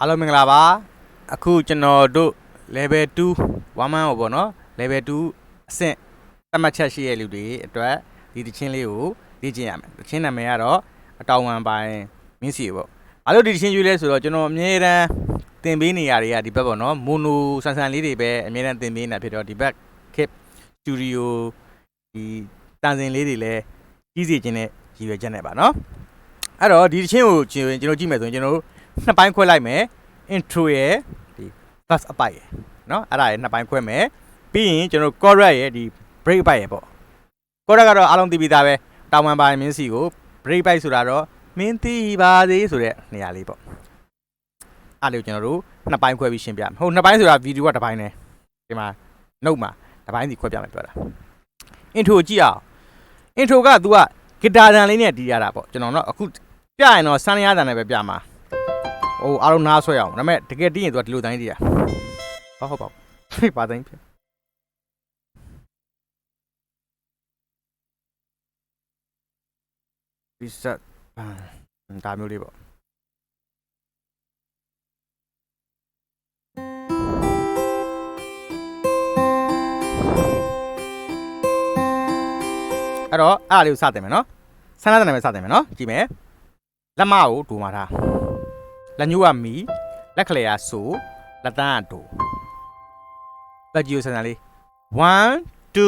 အားလုံးမင်္ဂလာပါအခုကျွန်တော်တို့ level 2 1 man ဟောပေါ့နော် level 2အဆင့်သတ်မှတ်ချက်ရှိတဲ့လူတွေအတွက်ဒီတချင်းလေးကိုလေ့ကျင့်ရမယ်တချင်းနာမည်ကတော့အတောင်ဝန်ပိုင်းမင်းစီပေါ့အားလို့ဒီတချင်းရွေးလဲဆိုတော့ကျွန်တော်အမြဲတမ်းသင်ပေးနေရတွေကဒီဘက်ပေါ့နော်မိုနိုဆန်ဆန်လေးတွေပဲအမြဲတမ်းသင်ပေးနေတာဖြစ်တော့ဒီဘက် kit studio ဒီတန်စင်လေးတွေလည်းကြီးစီခြင်းနဲ့ရည်ရွယ်ချက်နဲ့ပါနော်အဲ့တော့ဒီတချင်းကိုကျွန်တော်ကြည့်မယ်ဆိုရင်ကျွန်တော်တို့ နှစ်ပိုင်းခွဲလိုက်မယ် intro ရယ်ဒီ first အပိုက်ရယ်เนาะအဲ့ဒါရယ်နှစ်ပိုင်းခွဲမယ်ပြီးရင်ကျွန်တော် chorus ရယ်ဒီ break အပိုက်ရယ်ပေါ့ chorus ကတော့အားလုံးသိပြီးသားပဲတောင်ပန်ပိုင်းမင်းစီကို break ပိုက်ဆိုတာတော့မင်းသိပါသေးဆိုတဲ့နေရာလေးပေါ့အဲ့ဒါကိုကျွန်တော်တို့နှစ်ပိုင်းခွဲပြီးရှင်းပြမယ်ဟုတ်နှစ်ပိုင်းဆိုတာဗီဒီယိုကတစ်ပိုင်းနဲ့ဒီမှာ note မှာတစ်ပိုင်းစီခွဲပြမယ်ပြောတာ intro ကြည့်အောင် intro က तू ကဂီတာတန်လေးနဲ့တီးရတာပေါ့ကျွန်တော်တော့အခုပြရင်တော့စမ်းရတန်နဲ့ပဲပြမှာ ဟိုအားလုံးနားဆွဲအောင်ဒါပေမဲ့တကယ်တင်းရင်သူကဒီလိုတိုင်းတည်းရဟုတ်ဟုတ်ပါဘူးပါတိုင်းဖြစ်ဒီစက်ဒါမျိုးလေးပေါ့အဲ့တော့အဲ့ဒါလေးကိုစတင်မယ်နော်ဆန်းလာတယ်မယ်စတင်မယ်နော်ကြည့်မယ်လက်မကိုဒူမာထား လက်ညှိုးကမီလက်ကလေးကဆိုလက်တန်းကဒိုလက်ကြီးကိုဆန်းဆန်းလေး1 2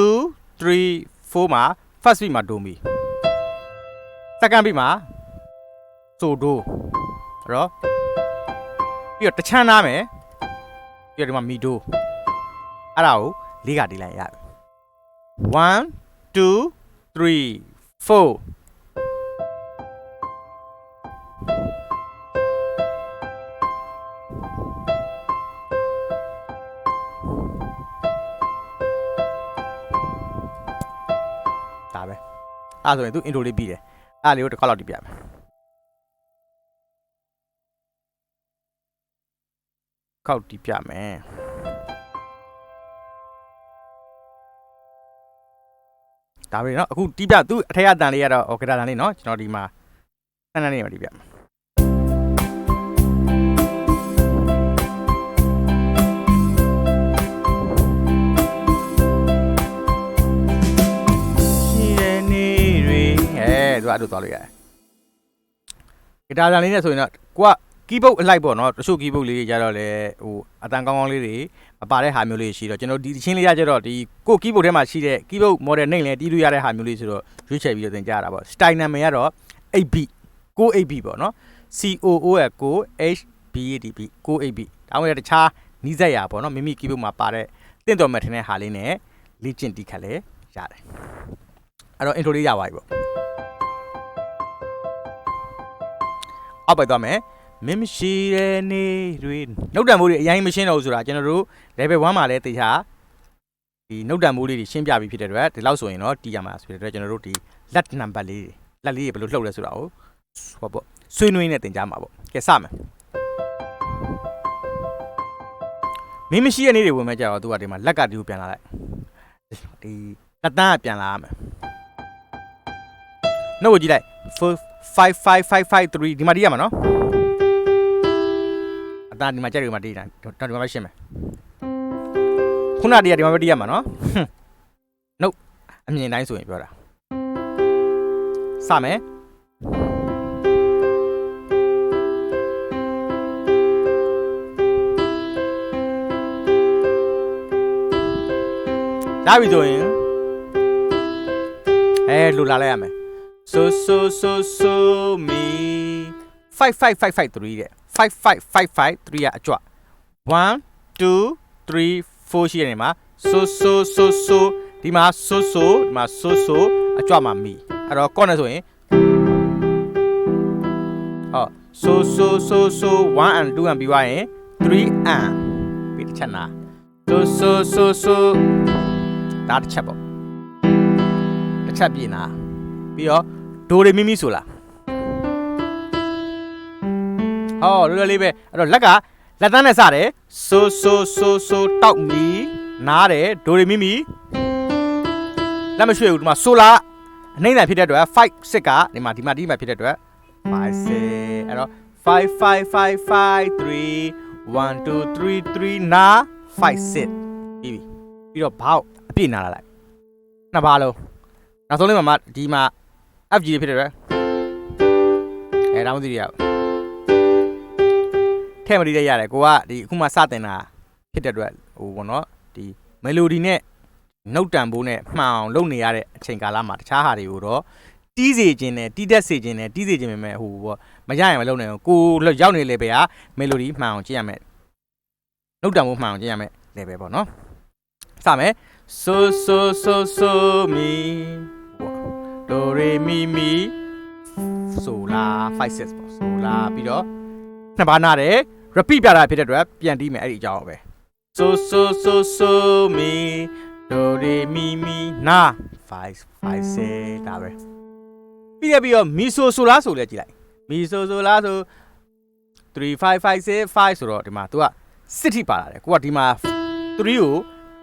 3 4မှာ first beat မှာဒိုမီ second beat မှာဆိုဒိုအဲ့တော့ပြီးတော့တချမ်းနားမယ်ပြီးတော့ဒီမှာမီဒိုအဲ့ဒါကိုလေးကတီးလိုက်ရပြီ1 2 3 4 အဲ့ဒါဆိုရင်သူ intro လေးပြီးတယ်အဲ့ဒါလေးကိုတစ်ခါလောက်တီးပြမယ်ခောက်တီးပြမယ်ဒါပဲเนาะအခုတီးပြသူအထက်အတန်လေးကတော့ okay ဒါတန်လေးเนาะကျွန်တော်ဒီမှာတန်းတန်းလေးမှာတီးပြမယ် သူကအဲ့လိုသွားလို့ရတယ်ဂီတာတန်လေးနဲ့ဆိုရင်တော့ကိုကကီးဘုတ်အလိုက်ပေါ့နော်တချို့ကီးဘုတ်လေးကြတော့လေဟိုအတန်ကောင်းကောင်းလေးတွေမပါတဲ့ဟာမျိုးလေးရှိတော့ကျွန်တော်ဒီချင်းလေးရကြတော့ဒီကိုကီးဘုတ်ထဲမှာရှိတဲ့ကီးဘုတ် model name လည်းတီးလို့ရတဲ့ဟာမျိုးလေးဆိုတော့ရွေးချယ်ပြီးတော့သင်ကြတာပေါ့ style name ကတော့ 8B 98B ပေါ့နော် COO ရဲ့9 HBADB 98B ဒါမှမဟုတ်တခြားနီးစက်ရာပေါ့နော်မိမိကီးဘုတ်မှာပါတဲ့တင့်တော်မဲ့ထင်းတဲ့ဟာလေးနဲ့လေ့ကျင့်တီးခတ်လဲရတယ်အဲ့တော့ intro လေးရပါပြီပေါ့ အောက်ပဲသွားမယ်မင်းမရှိတဲ့နေ့တွေနှုတ်တံမိုးတွေအရင်မရှင်းတော့ဘူးဆိုတာကျွန်တော်တို့ level 1မှာလည်းတေချာဒီနှုတ်တံမိုးလေးတွေရှင်းပြပြီးဖြစ်တဲ့အတွက်ဒီလောက်ဆိုရင်တော့တီးရမှာဆိုတဲ့အတွက်ကျွန်တော်တို့ဒီ let number လေးတွေလက်လေးတွေဘယ်လိုလှုပ်လဲဆိုတာကိုဟောပေါ့ဆွေးနွေးနဲ့တင်ကြမှာပေါ့ကဲစမယ်မင်းမရှိတဲ့နေ့တွေဝင်မဲ့ကြတော့သူကဒီမှာလက်ကဒီကိုပြန်လာလိုက်ဒီလက်တန်းကပြန်လာရမယ်နှုတ်ကိုကြည့်လိုက် 55553ဒီမှာတီးရမှာနော်အတန်ဒီမှာကြက်တွေမှာတီးတာတော့ဒီမှာပဲရှင်းမယ်ခုနတည်းကဒီမှာပဲတီးရမှာနော်ဟွန်းနှုတ်အမြင်တိုင်းဆိုရင်ပြောတာစမယ်ဒါပြီဆိုရင်အဲလူလာလိုက်ရမယ် so so so so me 5555 3တဲ့5555 3ရအကြွ1 2 3 4ရှိတဲ့နေမှာ so so so so ဒီမှာ so so ဒီမှာ so so အကြွမှာမီအဲ့တော့ကော့နဲ့ဆိုရင်ဟော so so so so 1 and 2 and ပြီးသွားရင်3 and ပြီးတစ်ချက်နာ so so so so ဒါတစ်ချက်ပေါ့တစ်ချက်ပြင်နာပြီးတော့ ဒိုရေမီမီဆိုလားဟောလွယ်လွယ်လေးပဲအဲ့တော့လက်ကလက်သန်းနဲ့စတယ်ဆိုဆိုဆိုဆိုတောက်မီနားတယ်ဒိုရီမီမီလက်မရွှေ့ဘူးဒီမှာဆိုလာအနှိမ့်တန်ဖြစ်တဲ့အတွက်5 6ကဒီမှာဒီမှာဒီမှာဖြစ်တဲ့အတွက်5 6အဲ့တော့ five five five five three one two three three နာ5 6ပြီးပြီပြီးတော့ဘောက်အပြည့်နာလာလိုက်နှစ်ပါးလုံးနောက်ဆုံးလေးမှာမှဒီမှာ FG လေးဖြစ်တယ်ရယ်အဲတောင်းစီရရထဲမတီးတဲ့ရတယ်ကိုကဒီအခုမှစတင်တာဖြစ်တဲ့အတွက်ဟိုဘောနော်ဒီမယ်လိုဒီနဲ့နှုတ်တန်ဖို့နဲ့မှန်အောင်လုပ်နေရတဲ့အချိန်ကာလမှာတခြားဟာတွေကိုတော့တီးစေခြင်းနဲ့တီးတက်စေခြင်းနဲ့တီးစေခြင်းပဲမဲ့ဟိုဘောမရရင်မလုပ်နိုင်ဘူးကိုရောက်နေလေပဲကမယ်လိုဒီမှန်အောင်ကြည့်ရမယ်နှုတ်တန်ဖို့မှန်အောင်ကြည့်ရမယ်လေပဲပေါ့နော်စမယ် so so so so me ဒိုရေမီမီဆိုလာ5 6ပေါ့ဆိုလာပြီးတော့နှစ်ပါးနာတယ် repeat ပြတာဖြစ်တဲ့အတွက်ပြန်တီးမယ်အဲ့ဒီအကြောင်းပဲ so so so so me ဒိုရေမီမီနာ5 5 6ဒါပဲပြီးရပြီးတော့မီဆိုဆိုလားဆိုလဲကြည့်လိုက်မီဆိုဆိုလားဆို3556 5ဆိုတော့ဒီမှာ तू ကစစ်ထိပါလာတယ်ကိုကဒီမှာ3ကို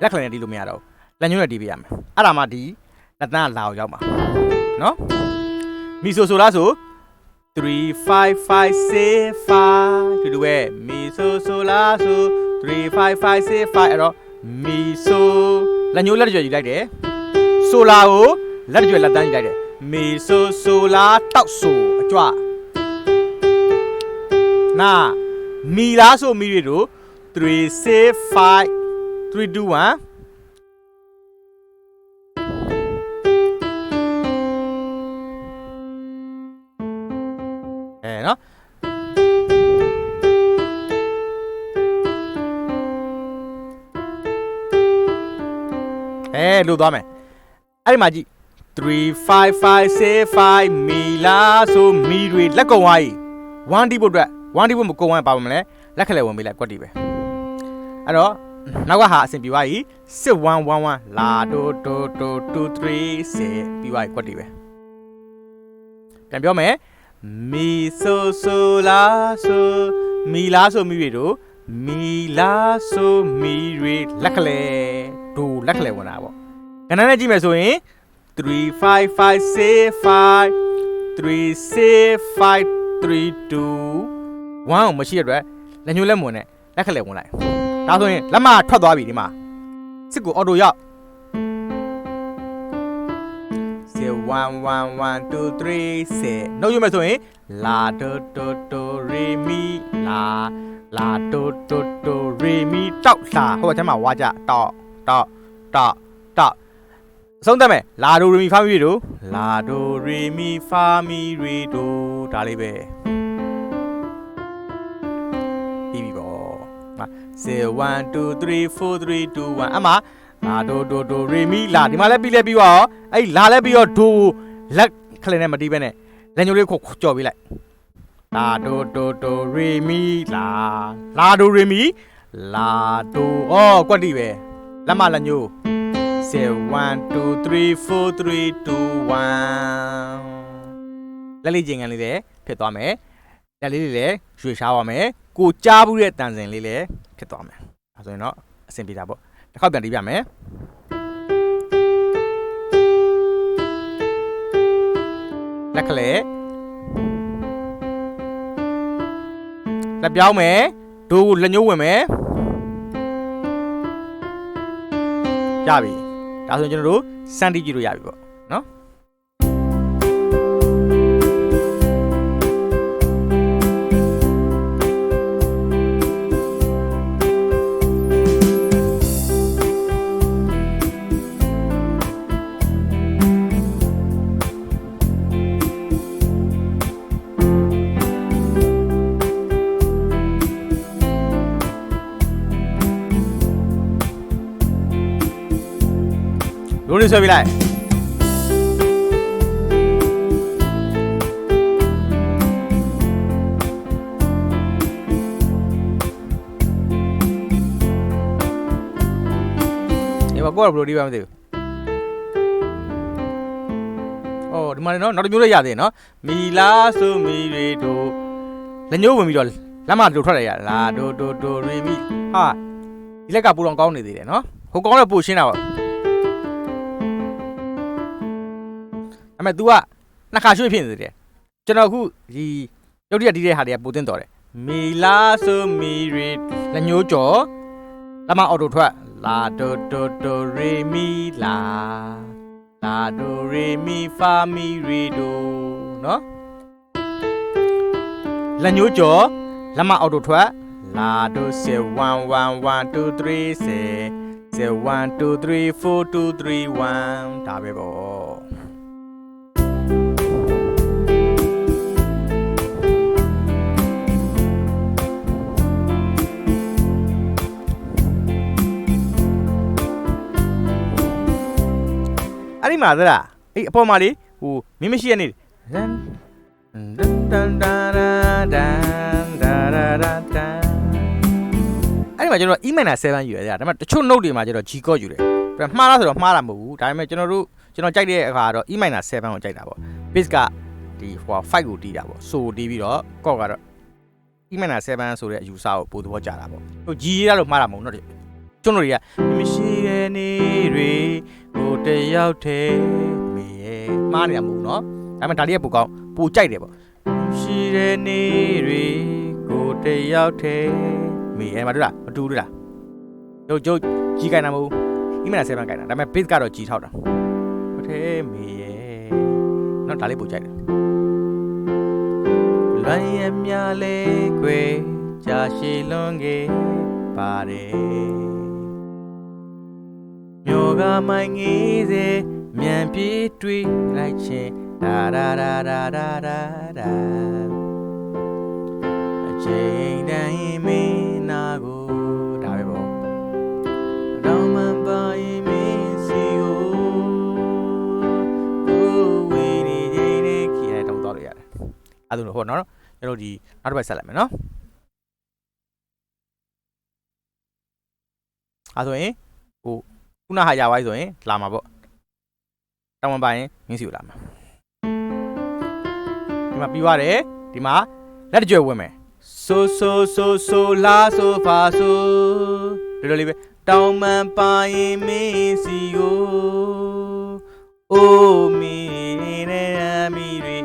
လက်ခလန်နဲ့တီးလို့မရတော့ဘူးလက်ညှိုးနဲ့တီးပေးရမယ်အဲ့ဒါမှဒီလက်တန်းလာအောင်ရောက်မှာ နော်မီဆိုဆိုလားဆို35565ဒီလိုပဲမီဆိုဆိုလားဆို35565အဲ့တော့မီဆိုလက်ညှိုးလက်ကြွယ်ယူလိုက်တယ်ဆိုလာကိုလက်ကြွယ်လက်တန်းယူလိုက်တယ်မီဆိုဆိုလာတောက်ဆိုအကြွနာမီလားဆိုမီတွေတို့3 6 5 3 2 1 အဲလို့သွားမယ်အဲ့ဒီမှာကြည့်3556မီလာဆိုမီတွေလက်ကုံသွားကြီး1တီးဖို့အတွက်1တီးဖို့မကုံဝမ်းပါပါမလဲလက်ခလဲဝင်ပေးလိုက်ကွက်တီပဲအဲ့တော့နောက်ကဟာအဆင်ပြေသွားပြီ6111လာဒိုဒိုဒို2 3 6ပြီးသွားပြီကွက်တီပဲပြန်ပြောမယ်မီဆိုဆိုလာဆိုမီလာဆိုမီတွေတို့မီလာဆိုမီတွေလက်ခလဲဒိုလက်ခလဲဝင်တာပေါ့ ကဏ္ဍနဲ့ကြည့်မယ်ဆိုရင်3556 3653 1ကိုမရှိတဲ့အတွက်လက်ညှိုးလက်မွန်နဲ့လက်ခလဲဝင်လိုက်ဒါဆိုရင်လက်မထွက်သွားပြီဒီမှာစစ်ကိုအော်တိုရောက်1 1 1 2 3 6နှုတ်ရမယ်ဆိုရင်လာဒိုဒိုဒိုရေမီလာလာဒိုဒိုဒိုရေမီတောက်လာဟိုဘက်ထဲမှာဝါကြတောက်တောက်တောက်တောက် အဆုံးသတ်မယ်လာဒိုရေမီဖာမီရီဒိုလာဒိုရေမီဖာမီရီဒိုဒါလေးပဲပြီးပြီပေါ့ဟာ0 1 2 3 4 3 2 1အမလာဒိုဒိုဒိုရေမီလာဒီမှာလည်းပြီးလဲပြီးပါရောအဲ့လာလဲပြီးတော့ဒိုလက်ခလင်နဲ့မတီးပဲနဲ့လက်ညိုးလေးခုကြော်ပေးလိုက်လာဒိုဒိုဒိုရေမီလာလာဒိုရေမီလာဒိုအော်ကွက်တီပဲလက်မလက်ညိုး0 1 2 3 4 3 2 1လက်လေးကျင်ကန်လေးလည်းဖြစ်သွားမယ်လက်လေးလေးလည်းရွှေရှားပါမယ်ကိုကြားဘူးတဲ့တန်စင်လေးလည်းဖြစ်သွားမယ်အဲဆိုရင်တော့အဆင်ပြေတာပေါ့တစ်ခေါက်ပြန်တီးပြမယ်လက်ကလေးလက်ပြောင်းမယ်ဒိုးကိုလက်ညှိုးဝင်မယ်ရပြီ ဒါဆိုရင်ကျွန်တော်တို့စမ်းတီးကြည့်လို့ရပြီပေါ့ ဆွဲပြလိုက်အေးဘာကောဘယ်လိုဒီပါမသိဘူးအော်ဒီမှာနော်နောက်တစ်မျိုးလေးရသေးတယ်နော်မီလာဆိုမီရီဒိုလက်ညှိုးဝင်ပြီးတော့လက်မတို့ထွက်ရရလာဒိုဒိုဒိုရီမီဟာဒီလက်ကပူတော်ကောင်းနေသေးတယ်နော်ဟိုကောင်းတော့ပူရှင်းတာပေါ့ အဲ့မဲ့ तू ကနှစ်ခါရွှေ့ဖြစ်နေသေးတယ်ကျွန်တော်အခုဒီရုပ်တရက်တီးတဲ့ဟာတွေကပိုတင်တော်တယ်မီလာဆိုမီရီလက်ညိုးကျော်လက်မအော်တိုထွက်လာဒိုဒိုဒိုရီမီလာလာဒိုရီမီဖာမီရီဒိုနော်လက်ညိုးကျော်လက်မအော်တိုထွက်လာဒိုစေ1 1 1 2 3စေစေ1 2 3 4 2 3 1ဒါပဲပေါ့ အဲ့ဒီမှာသလားအဲ့အပေါ်မှာလေဟိုမင်းမရှိရနေတန်တန်တန်တန်တန်တန်တန်တန်အဲ့ဒီမှာကျွန်တော် e-minor 7ယူရကြဒါပေမဲ့တချို့ note တွေမှာကျွန်တော် G chord ယူတယ်ပြမှားလားဆိုတော့မှားတာမဟုတ်ဘူးဒါပေမဲ့ကျွန်တော်တို့ကျွန်တော်ကြိုက်တဲ့အခါကတော့ e-minor 7ကိုကြိုက်တာပေါ့ bass ကဒီဟို5ကိုတီးတာပေါ့ဆိုတီးပြီးတော့ chord ကတော့ e-minor 7ဆိုတဲ့အယူဆကိုပိုသဘောကျတာပေါ့ဟို G ရလို့မှားတာမဟုတ်တော့ကျွန်တော်တွေကမရှိတဲ့နေ့တွေ ကိုတယောက်တည်းမေရဲ့မှားနေတာမဟုတ်ဘူးเนาะဒါပေမဲ့ဒါလေးကပိုကောင်းပိုကြိုက်တယ်ပေါ့ရှိတဲ့နေ့တွေကိုတယောက်တည်းမေအဲ့မှာတို့လားမတူဘူးလားကျုပ်ကျုပ်ကြီးကိုင်တာမဟုတ်ဘူး E-minor 7ကိုင်တာဒါပေမဲ့ bass ကတော့ G ထောက်တာဟုတ်တယ်မေရဲ့เนาะဒါလေးပိုကြိုက်တယ်လွန်ရမြလဲခွေကြာရှည်လွန်ခဲ့ပါတယ် မြို့ကမိုင်းငေးစေမြန်ပြေးတွေးလိုက်ချင်းဒါဒါဒါဒါဒါဒါဒါအချိန်တိုင်းမင်းနာကိုဒါပဲပေါ့တော့မပါရင်မင်းစီကိုကိုဝေးနေခြင်းနဲ့ခီးရတောင်းတော့ရရတယ်အဲ့ဒါလို့ဟောနော်ကျွန်တော်ဒီနောက်တစ်ပတ်ဆက်လိုက်မယ်နော်အဲ့ဆိုရင်ဟို ခုနဟာရပါပြီဆိုရင်လာမှာပေါ့တောင်းမပါရင်မင်းစီကိုလာမှာဒီမှာပြီးသွားတယ်ဒီမှာလက်တကြွယ်ဝင်မယ်ဆိုဆိုဆိုဆိုလာဆိုဖာဆိုဒီလိုလေးပဲတောင်းမှန်ပါရင်မင်းစီကိုအိုးမီနဲ့အမီတွေ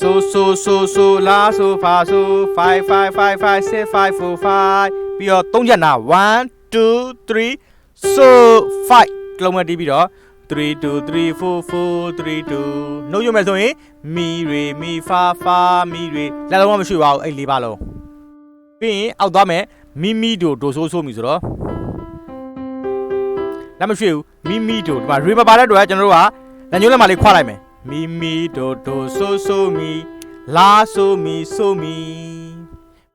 ဆိုဆိုဆိုဆိုလာဆိုဖာဆို5 5 5 5 6 5 4 5ပြီးတော့သုံးချက်နာ1 2 3 so 5ကလုံးမတီးပြီးတော့3 2 3 4 4 3 2နှုတ်ရမယ်ဆိုရင်မီရေမီဖာဖာမီရေလက်လုံးမမရှိပါဘူးအဲ့လေးပါလုံးပြီးရင်အောက်သွားမယ်မီမီဒိုဒိုဆိုးဆိုးမီဆိုတော့လက်မရှိဘူးမီမီဒိုဒီမှာရေမပါတဲ့တော့ကျွန်တော်တို့ကလက်ညှိုးလက်မလေးခွာလိုက်မယ်မီမီဒိုဒိုဆိုးဆိုးမီလာဆိုးမီဆိုးမီ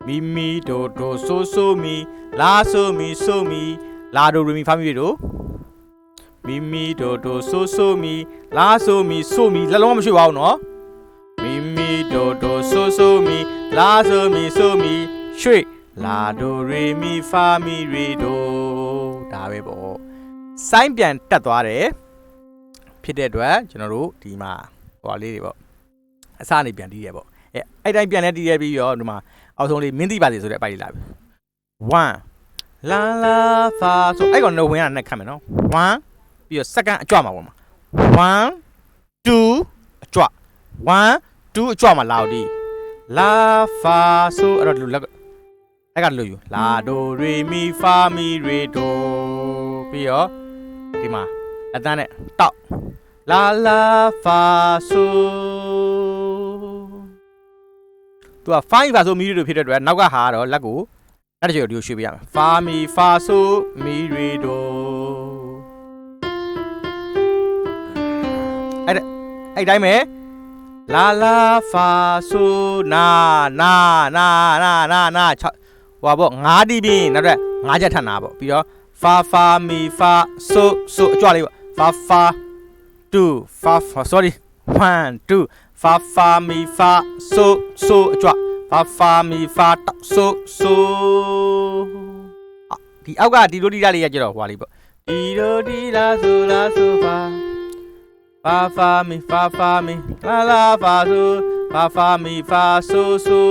မီမီဒိုဒိုဆိုးဆိုးမီလာဆိုးမီဆိုးမီ လာဒိုရေမီဖာမီရေဒိုမီမီဒိုဒိုဆိုဆိုမီလာဆိုမီဆိုမီလက်လုံးမရှိပါဘူးနော်မီမီဒိုဒိုဆိုဆိုမီလာဆိုမီဆိုမီရွှေလာဒိုရေမီဖာမီရေဒိုဒါပဲပေါ့စိုင်းပြန်တက်သွားတယ်ဖြစ်တဲ့အတွက်ကျွန်တော်တို့ဒီမှာဟိုလေးတွေပေါ့အစနေပြန်တီးရပေါ့အဲအဲ့တိုင်းပြန်လဲတီးရပြီးတော့ဒီမှာအောက်ဆုံးလေးမင်းသိပါစေဆိုတဲ့အပိုက်လေးလာပြီ1 လာလာဖာဆိုအဲ့ကောင်တော့ဝင်ရတဲ့ခတ်မယ်နော်1ပြီးတော့ second အကြွမှာပေါ့မှာ1 2အကြွ1 2အကြွမှာလာတော့ဒီလာဖာဆိုအဲ့တော့ဒီလိုလက်အဲ့ကလို့ယူလာဒိုရေမီဖာမီရေဒိုပြီးတော့ဒီမှာအတန်းနဲ့တောက်လာလာဖာဆိုသူက5ဖာဆိုမီရေဒိုဖြစ်တဲ့အတွက်နောက်ကဟာကတော့လက်ကို လက်တစ်ချက်ကိုဒီကိုရွှေ့ပေးရမယ်ဖာမီဖာဆိုမီရေဒိုအဲ့တိုင်းပဲလာလာဖာဆိုနာနာနာနာနာနာ6ဟိုပါပေါ့9တီးပြီးနောက်တော့9ချက်ထပ်နာပေါ့ပြီးတော့ဖာဖာမီဖာဆိုဆိုအကြွလေးပေါ့ဖာဖာ2ဖာဖာ sorry 1 2ဖာဖာမီဖာဆိုဆိုအကြွ ဖာဖာမီဖာတောက်ဆိုဆိုအာဒီအောက်ကဒီလိုတီးတာလေးရကြတော့ဟွာလေးပေါ့ဒီလိုတီးလာဆိုလာဆိုဖာ fa fa mi fa fa mi la la fa so fa fa mi fa so so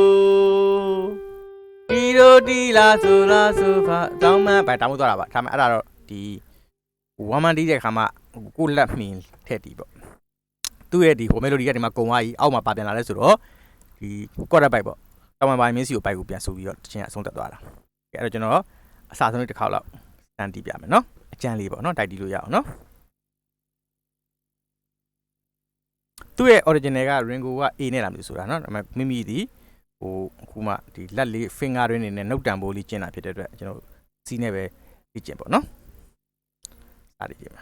ဒီလိုဒီလာဆိုလာဆိုဖာတောင်းမှန်ပဲတောင်းမသွားတာပါဒါမှအဲ့ဒါတော့ဒီဝမ်မန်တီးတဲ့ခါမှာကိုလက်မင်းထက်တီးပေါ့သူ့ရဲ့ဒီဟိုမဲလိုဒီကဒီမှာကုံသွားကြီးအောက်မှာပါပြန်လာလဲဆိုတော့ဒီကော့ရက်ဘိုက်ပေါ့ တောင်ပန်ပိုင်းမင်းစီကိုပိုက်ကိုပြန်ဆိုပြီးတော့တခြင်းအဆုံးသက်သွားတာကဲအဲ့တော့ကျွန်တော်အစားဆုံးလေးတစ်ခေါက်လောက်စမ်းတီးပြမယ်နော်အကြမ်းလေးပေါ့နော်တိုက်တီးလို့ရအောင်နော်သူ့ရဲ့ original က Ringo က A နဲ့လာမျိုးဆိုတာနော်ဒါပေမဲ့မိမိဒီဟိုအခုမှဒီလက်လေး finger တွေနေနဲ့နှုတ်တံပိုးလေးကျင်းတာဖြစ်တဲ့အတွက်ကျွန်တော်စီးနဲ့ပဲလေ့ကျင့်ပေါ့နော်စားရည်ကြည့်မ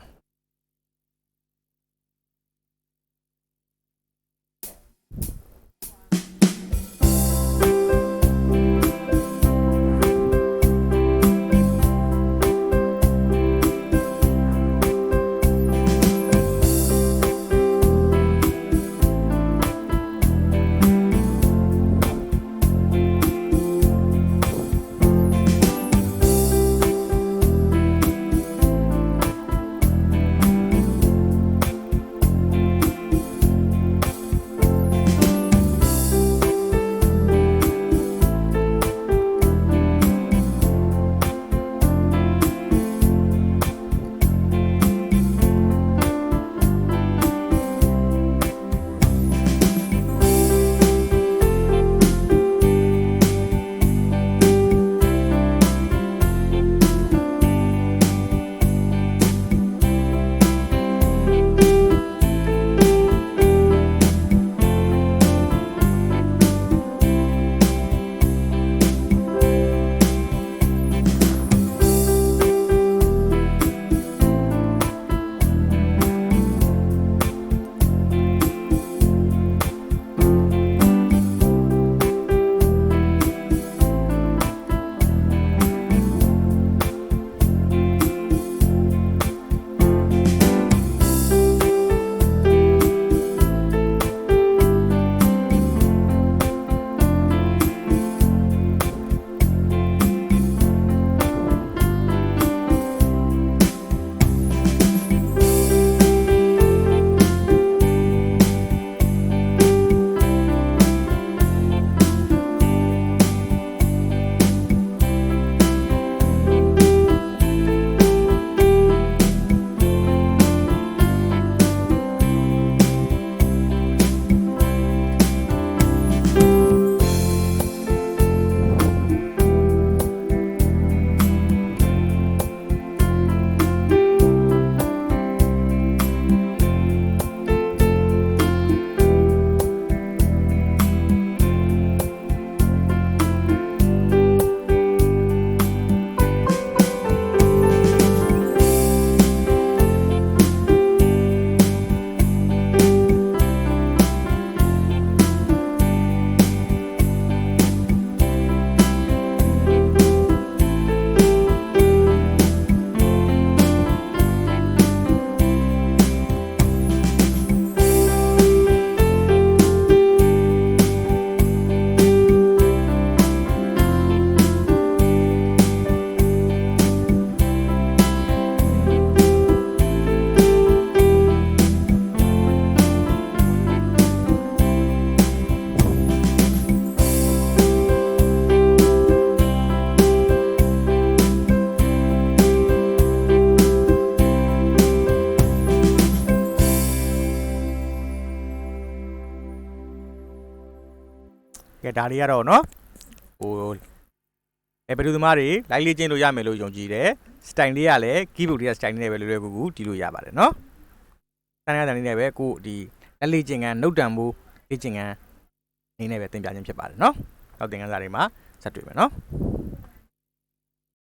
ဒါတွေကတော့နော်ဟိုအဲဘယ်သူသမားတွေလိုက်လေ့ကျင့်လို့ရမယ်လို့ယုံကြည်တယ်စတိုင်လေးကလည်း keyboard တွေကစတိုင်လေးနဲ့ပဲလွယ်လွယ်ကူကူတီးလို့ရပါတယ်နော်တန်းရတဲ့အနေနဲ့ပဲကိုဒီလက်လေ့ကျင့်ကန်းနှုတ်တံမိုးလေ့ကျင့်ကန်းအနေနဲ့ပဲသင်ပြခြင်းဖြစ်ပါတယ်နော်နောက်သင်ခန်းစာတွေမှာဆက်တွေ့မယ်နော်